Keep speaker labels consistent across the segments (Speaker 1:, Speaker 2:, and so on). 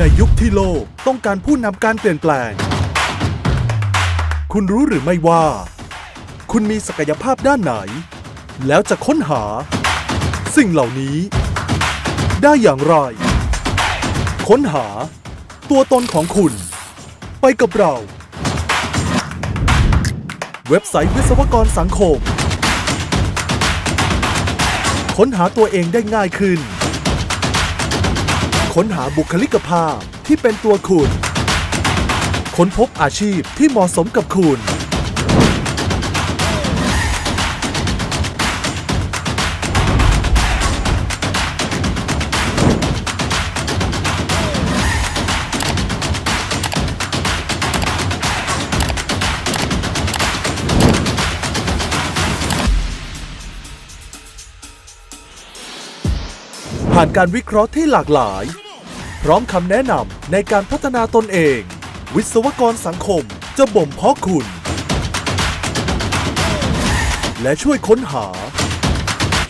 Speaker 1: ในยุคที่โลกต้องการผู้นำการเปลี่ยนแปลง คุณรู้หรือไม่ว่า คุณมีศักยภาพด้านไหน แล้วจะค้นหา สิ่งเหล่านี้ ได้อย่างไร ค้นหา ตัวตนของคุณ ไปกับเรา เว็บไซต์วิศวกรสังคม ค้นหาตัวเองได้ง่ายขึ้น ค้นหาบุคลิกภาพที่เป็นตัวคุณ ค้นพบอาชีพที่เหมาะสมกับคุณ ผ่านการวิเคราะห์ที่หลากหลาย พร้อมคำแนะนำในการพัฒนาตนเอง วิศวกรสังคมจะบ่มเพาะคุณ และช่วยค้นหา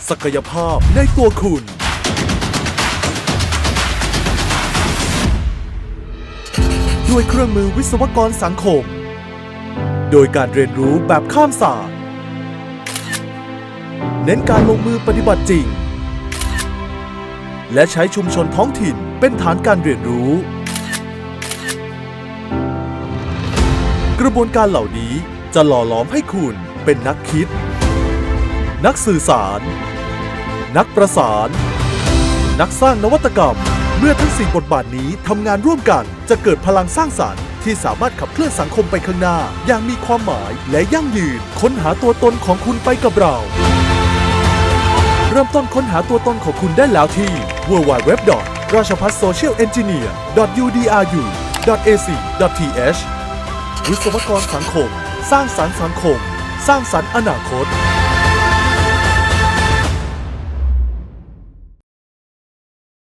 Speaker 1: ศักยภาพในตัวคุณด้วยเครื่องมือวิศวกรสังคม โดยการเรียนรู้แบบข้ามศาสตร์ เน้นการลงมือปฏิบัติจริง และใช้ชุมชนท้องถิ่นเป็นฐานการเรียนรู้ กระบวนการเหล่านี้จะหล่อหลอมให้คุณเป็นนักคิด นักสื่อสาร นักประสาน นักสร้างนวัตกรรม เมื่อทั้งสี่บทบาทนี้ทำงานร่วมกัน จะเกิดพลังสร้างสรรค์ที่สามารถขับเคลื่อนสังคมไปข้างหน้า อย่างมีความหมายและยั่งยืน ค้นหาตัวตนของคุณไปกับเรา ริ่มต้นค้นหาตัวตนของคุณได้แล้วที่ www. ราชพัฒ social engineer. udru. ac. th วิศวกรสังคม สร้างสรรค์สังคม สร้างสรรค์อนาคต